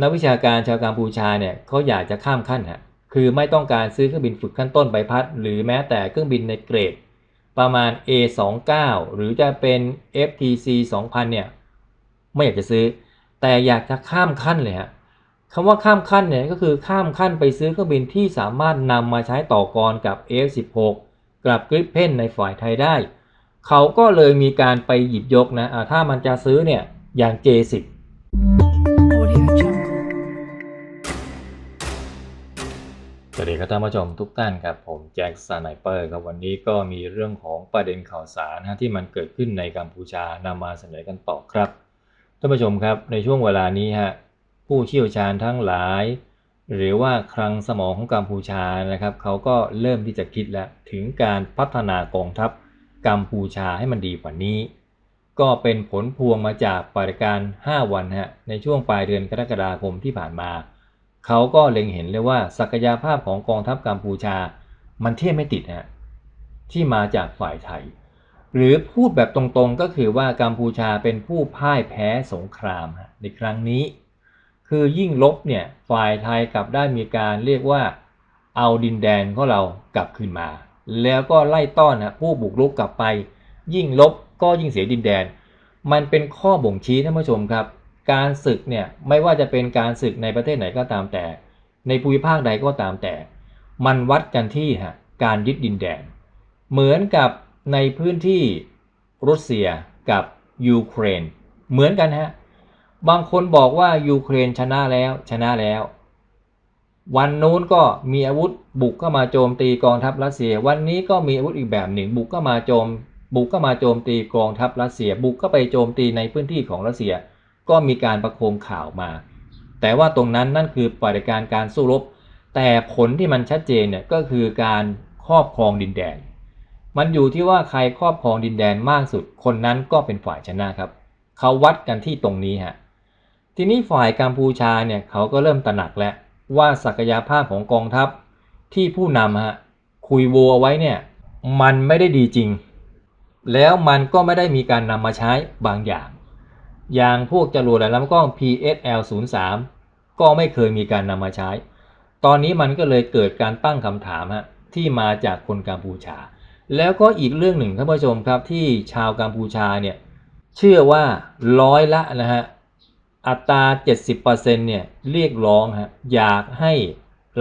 นักวิชาการชาวกัมพูชาเนี่ยเขาอยากจะข้ามขั้นฮะคือไม่ต้องการซื้อเครื่องบินฝึกขั้นต้นใบพัด หรือแม้แต่เครื่องบินในเกรด ประมาณ A29 หรือจะเป็น FTC 2000 เนี่ยไม่อยากจะซื้อ แต่อยากจะข้ามขั้นเลยฮะคำว่าข้ามขั้นเนี่ยก็คือข้ามขั้นไปซื้อเครื่องบินที่สามารถนำมาใช้ต่อกรกับ F16 กับกริปเพนในฝ่ายไทยได้ เขาก็เลยมีการไปหยิบยกนะะถ้ามันจะซื้อเนี่ยอย่าง J10 ครับท่านผู้ชมทุกท่านครับผมแจ็คสไนเปอร์ครับวันนี้ก็มีเรื่องของประเด็นข่าวสารนะที่มันเกิดขึ้นในกัมพูชานำมาเสนอกันต่อครับท่านผู้ชมครับในช่วงเวลานี้ฮะผู้เชี่ยวชาญทั้งหลาย หรือว่าคลังสมองของกัมพูชานะครับเขาก็เริ่มที่จะคิดแล้วถึงการพัฒนากองทัพกัมพูชาให้มันดีกว่านี้ ก็เป็นผลพวงมาจากปฏิการ 5 วันฮะในช่วงปลายเดือนกรกฎาคมที่ผ่านมา เขาก็เล็งเห็นเลยว่าศักยภาพของกองทัพกัมพูชา มันเทียบไม่ติดฮะที่มาจากฝ่ายไทย หรือพูดแบบตรงๆก็คือว่ากัมพูชาเป็นผู้พ่ายแพ้สงครามฮะในครั้งนี้ คือยิ่งลบเนี่ยฝ่ายไทยกลับได้มีการเรียกว่าเอาดินแดนของเรากลับคืนมา แล้วก็ไล่ต้อนฮะผู้บุกรุกกลับไป ยิ่งลบก็ยิ่งเสียดินแดน มันเป็นข้อบ่งชี้ท่านผู้ชมครับ การศึกเนี่ยไม่ว่าจะเป็นการศึกในประเทศไหนก็ตามแต่ ในภูมิภาคใดก็ตามแต่ มันวัดกันที่ฮะการยึดดินแดน เหมือนกับในพื้นที่รัสเซียกับยูเครน เหมือนกันฮะบางคนบอกว่ายูเครนชนะแล้วชนะแล้ว วันนู้นก็มีอาวุธบุกเข้ามาโจมตีกองทัพรัสเซีย วันนี้ก็มีอาวุธอีกแบบหนึ่ง บุกเข้ามาโจม บุกเข้ามาโจมตีกองทัพรัสเซีย บุกเข้าไปโจมตีในพื้นที่ของรัสเซีย ก็มีการประโคมข่าวมา แต่ว่าตรงนั้นนั่นคือปฏิการการสู้รบ แต่ผลที่มันชัดเจนเนี่ยก็คือการครอบครองดินแดน มันอยู่ที่ว่าใครครอบครองดินแดนมากสุด คนนั้นก็เป็นฝ่ายชนะครับ เขาวัดกันที่ตรงนี้ฮะ ทีนี้ฝ่ายกัมพูชาเนี่ยเขาก็เริ่มตระหนักแล้วว่าศักยภาพของกองทัพที่ผู้นำฮะคุยโวเอาไว้เนี่ยมันไม่ได้ดีจริง แล้วมันก็ไม่ได้มีการนำมาใช้บางอย่าง อย่างพวกจรวดและลำกล้อง PSL 0 3ก็ไม่เคยมีการนำมาใช้ ตอนนี้มันก็เลยเกิดการตั้งคำถามฮะที่มาจากคนกัมพูชา แล้วก็อีกเรื่องหนึ่งท่านผู้ชมครับที่ชาวกัมพูชาเนี่ยเชื่อว่าร้อยละนะฮะอัตรา 70%เนี่ยเรียกร้องฮะอยากให้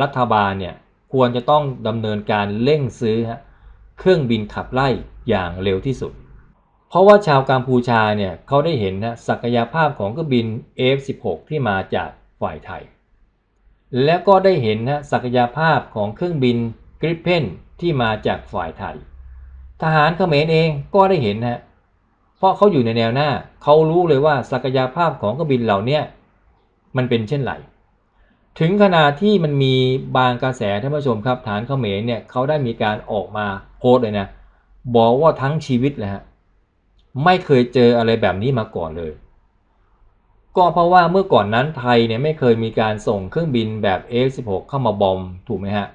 รัฐบาลเนี่ยควรจะต้องดำเนินการเร่งซื้อฮะเครื่องบินขับไล่อย่างเร็วที่สุด ราะว่าชาวกัมพูชาเนี่ยเขาได้เห็นนะศักยภาพของเครื่องบิน F16 ที่มาจากฝ่ายไทย และก็ได้เห็นนะศักยภาพของเครื่องบินกริปเพนที่มาจากฝ่ายไทย ทหารเขมรเองก็ได้เห็นนะเพราะเขาอยู่ในแนวหน้าเขารู้เลยว่าศักยภาพของเครื่องบินเหล่านี้มันเป็นเช่นไรถึงขนาดที่มันมีบางกระแสท่านผู้ชมครับฐานเขมรเนี่ยเขาได้มีการออกมาโพสเลยนะบอกว่าทั้งชีวิตเลยฮะ ไม่เคยเจออะไรแบบนี้มาก่อนเลยก็เพราะว่าเมื่อก่อนนั้นไทยเนี่ยไม่เคยมีการส่งเครื่องบินแบบ F16 เข้ามาบอมถูกไหมฮะ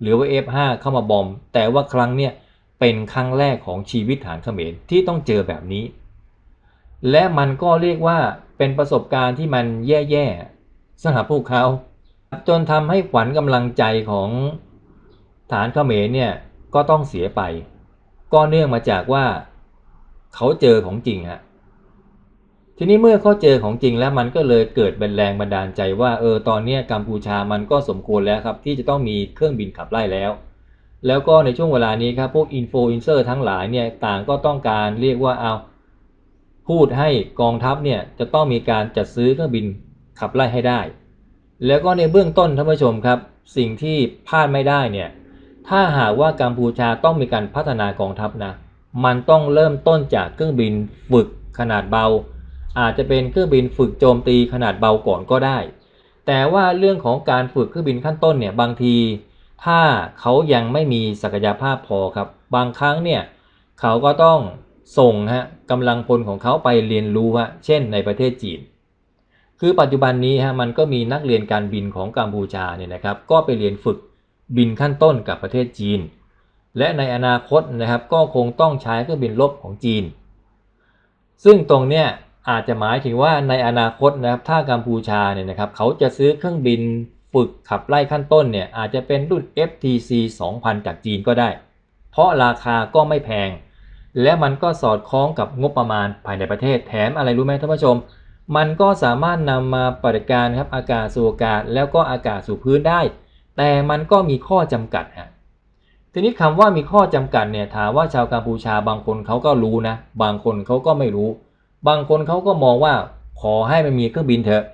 หรือว่า F5 เข้ามาบอม แต่ว่าครั้งเนี่ยเป็นครั้งแรกของชีวิตฐานเขมรที่ต้องเจอแบบนี้ และมันก็เรียกว่าเป็นประสบการณ์ที่มันแย่ๆสำหรับพวกเขา จนทำให้ขวัญกำลังใจของฐานเขมรเนี่ยก็ต้องเสียไป ก็เนื่องมาจากว่า เขาเจอของจริงฮะทีนี้เมื่อเขาเจอของจริงแล้วมันก็เลยเกิดเป็นแรงบันดาลใจว่าเออตอนนี้กัมพูชามันก็สมควรแล้วครับ ที่จะต้องมีเครื่องบินขับไล่แล้ว แล้วก็ในช่วงเวลานี้ครับพวกอินโฟอินเซอร์ทั้งหลายเนี่ยต่างก็ต้องการเรียกว่าเอาพูดให้กองทัพเนี่ยจะต้องมีการจัดซื้อเครื่องบินขับไล่ให้ได้ แล้วก็ในเบื้องต้นท่านผู้ชมครับ สิ่งที่พลาดไม่ได้เนี่ยถ้าหากว่ากัมพูชาต้องมีการพัฒนากองทัพนะ มันต้องเริ่มต้นจากเครื่องบินฝึกขนาดเบา อาจจะเป็นเครื่องบินฝึกโจมตีขนาดเบาก่อนก็ได้ แต่ว่าเรื่องของการฝึกเครื่องบินขั้นต้นเนี่ยบางที ถ้าเขายังไม่มีศักยภาพพอครับ บางครั้งเนี่ยเขาก็ต้องส่งฮะกำลังพลของเขาไปเรียนรู้ฮะเช่นในประเทศจีน คือปัจจุบันนี้ฮะมันก็มีนักเรียนการบินของกัมพูชาเนี่ยนะครับก็ไปเรียนฝึกบินขั้นต้นกับประเทศจีน และในอนาคตนะครับก็คงต้องใช้เครื่องบินรบของจีน ซึ่งตรงเนี้ยอาจจะหมายถึงว่าในอนาคตนะครับถ้ากัมพูชาเนี่ยนะครับเขาจะซื้อเครื่องบินฝึกขับไล่ขั้นต้นเนี่ยอาจจะเป็นรุ่น FTC 2000 จากจีนก็ได้ เพราะราคาก็ไม่แพง และมันก็สอดคล้องกับงบประมาณภายในประเทศแถมอะไรรู้ไหมท่านผู้ชม มันก็สามารถนำมาปฏิการครับอากาศสู่อากาศแล้วก็อากาศสู่พื้นได้ แต่มันก็มีข้อจำกัดฮะ ทีนี้คำว่ามีข้อจำกัดเนี่ยถามว่าชาวกัมพูชาบางคนเขาก็รู้นะ บางคนเขาก็ไม่รู้ บางคนเขาก็มองว่าขอให้มันมีเครื่องบินเถอะ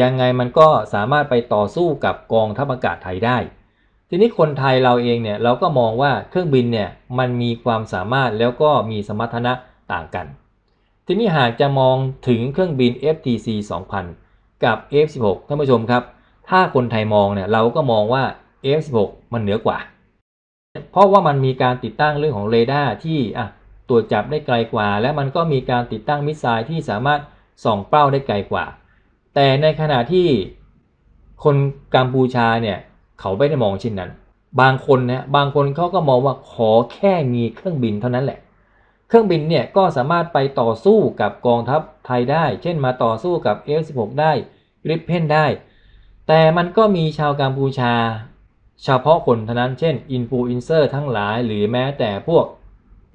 ยังไงมันก็สามารถไปต่อสู้กับกองทัพอากาศไทยได้ ทีนี้คนไทยเราเองเนี่ยเราก็มองว่าเครื่องบินเนี่ยมันมีความสามารถแล้วก็มีสมรรถนะต่างกัน ทีนี้หากจะมองถึงเครื่องบิน FTC 2000 กับ F16 ท่านผู้ชมครับ ถ้าคนไทยมองเนี่ยเราก็มองว่า F16 มันเหนือกว่า เพราะว่ามันมีการติดตั้งเรื่องของเรดาร์ที่อะตรวจจับได้ไกลกว่า และมันก็มีการติดตั้งมิสไซล์ที่สามารถส่องเป้าได้ไกลกว่า แต่ในขณะที่คนกัมพูชาเนี่ยเขาไม่ได้มองเช่นนั้น บางคนนะบางคนเขาก็มองว่าขอแค่มีเครื่องบินเท่านั้นแหละ เครื่องบินเนี่ยก็สามารถไปต่อสู้กับกองทัพไทยได้ เช่นมาต่อสู้กับ F16 ได้ริปเพนได้ แต่มันก็มีชาวกัมพูชา เฉพาะคนเท่านั้นเช่นอินฟูอินเซอร์ทั้งหลายหรือแม้แต่พวก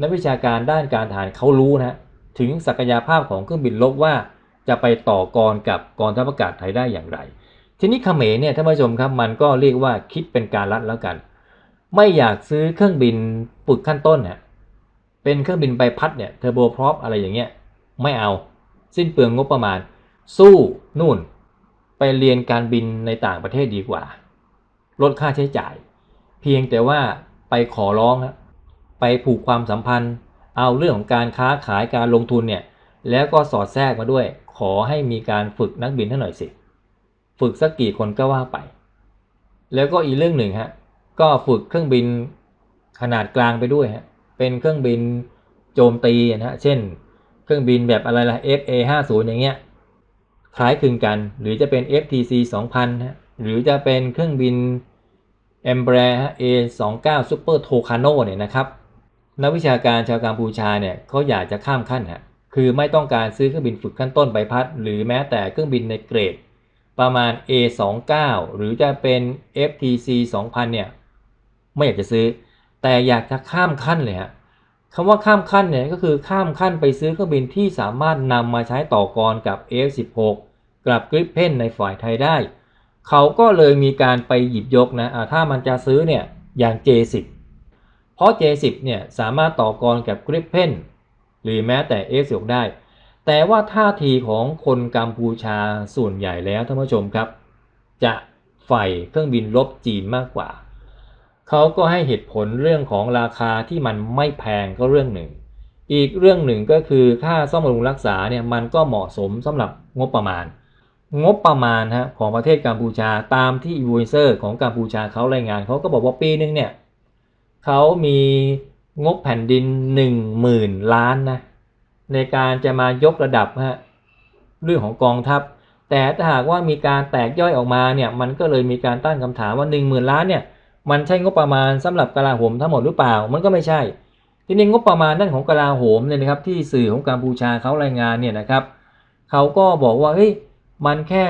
นักวิชาการด้านการทหารเขารู้นะ ถึงศักยภาพของเครื่องบินลบว่า จะไปต่อกรกับกองทัพอากาศไทยได้อย่างไร ทีนี้เขมรเนี่ยท่านผู้ชมครับมันก็เรียกว่าคิดเป็นการรัดแล้วกัน ไม่อยากซื้อเครื่องบินฝึกขั้นต้นฮะเป็นเครื่องบินใบพัดเนี่ยเทอร์โบพรอปอะไรอย่างเงี้ยไม่เอา สิ้นเปลืองงบประมาณ สู้นู่น ไปเรียนการบินในต่างประเทศดีกว่า ลดค่าใช้จ่าย เพียงแต่ว่าไปขอร้องไปผูกความสัมพันธ์ เอาเรื่องของการค้าขายการลงทุนเนี่ยแล้วก็สอดแทรกมาด้วย ขอให้มีการฝึกนักบินให้หน่อยสิ ฝึกสักกี่คนก็ว่าไป แล้วก็อีกเรื่องหนึ่งฮะก็ฝึกเครื่องบินขนาดกลางไปด้วยฮะเป็นเครื่องบินโจมตีนะฮะเช่น เครื่องบินแบบอะไรล่ะ FA 5 0อย่างเงี้ยคล้ายคลึงกัน หรือจะเป็น FTC 2000ฮะ หรือจะเป็นเครื่องบิน e m b r a e A29 Super Tucano เนี่ยนะครับนักวิชาการชาวกัมพูชาเนี่ยเขาอยากจะข้ามขั้นฮะคือไม่ต้องการซื้อเครื่องบินฝึกขั้นต้นใบพัด หรือแม้แต่เครื่องบินในเกรด ประมาณ A29 หรือจะเป็น FTC 2000 เนี่ย ไม่อยากจะซื้อ แต่อยากจะข้ามขั้นเลยฮะคำว่าข้ามขั้นเนี่ยก็คือข้ามขั้นไปซื้อเครื่องบินที่สามารถนำมาใช้ต่อกรกับ F16 กับกริปเพนในฝ่ายไทยได้ เขาก็เลยมีการไปหยิบยกนะะถ้ามันจะซื้อเนี่ยอย่าง J10 เพราะ J10 เนี่ยสามารถต่อกรกับกริปเพนหรือแม้แต่ F16 ได้ แต่ว่าท่าทีของคนกัมพูชาส่วนใหญ่แล้วท่านผู้ชมครับ จะใฝ่เครื่องบินรบจีนมากกว่า เขาก็ให้เหตุผลเรื่องของราคาที่มันไม่แพงก็เรื่องหนึ่ง อีกเรื่องหนึ่งก็คือค่าซ่อมบำรุงรักษาเนี่ยมันก็เหมาะสมสำหรับงบประมาณ งบประมาณฮะของประเทศกัมพูชาตามที่อีเวนเซอร์ของกัมพูชาเขารายงานเขาก็บอกว่าปีนึงเนี่ยเขามีงบแผ่นดินหนึ่งหมื่นล้านนะในการจะมายกระดับฮะเรื่องของกองทัพ แต่ถ้าหากว่ามีการแตกย่อยออกมาเนี่ยมันก็เลยมีการตั้งคำถามว่า 1 0,000 ล้านเนี่ยมันใช่งบประมาณสำหรับกลาโหมทั้งหมดหรือเปล่ามันก็ไม่ใช่ ทีนี้งบประมาณด้านของกลาโหมเนี่ยนะครับที่สื่อของกัมพูชาเขารายงานเนี่ยนะครับเขาก็บอกว่าเฮ้ย มันแค่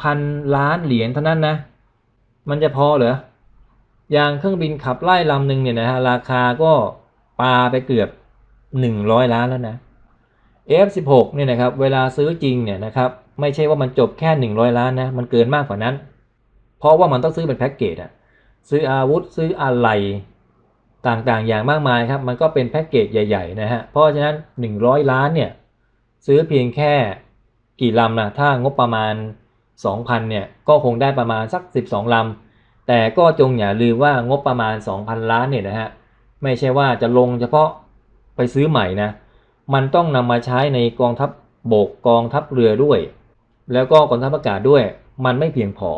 2,000ล้านเหรียญเท่านั้นนะ มันจะพอเหรอ อย่างเครื่องบินขับไล่ลำหนึ่งเนี่ยนะฮะราคาก็ปาไปเกือบ100ล้านแล้วนะ F16 เนี่ยนะครับเวลาซื้อจริงเนี่ยนะครับไม่ใช่ว่ามันจบแค่ 100 ล้านนะมันเกินมากกว่านั้น เพราะว่ามันต้องซื้อเป็นแพ็กเกจอะซื้ออาวุธซื้ออะไรต่างๆ อย่างมากมายครับ มันก็เป็นแพ็กเกจใหญ่ ๆ นะฮะ เพราะฉะนั้น 100 ล้านเนี่ย ซื้อเพียงแค่ กี่ลำนะถ้างบประมาณ 2,000เนี่ยก็คงได้ประมาณสัก 12ลำแต่ก็จงอย่าลืมว่างบประมาณ 2,000 ล้านเนี่ยนะฮะไม่ใช่ว่าจะลงเฉพาะไปซื้อใหม่นะมันต้องนำมาใช้ในกองทัพบบกกองทัพเรือด้วย แล้วก็กองทัพอากาศด้วย มันไม่เพียงพอ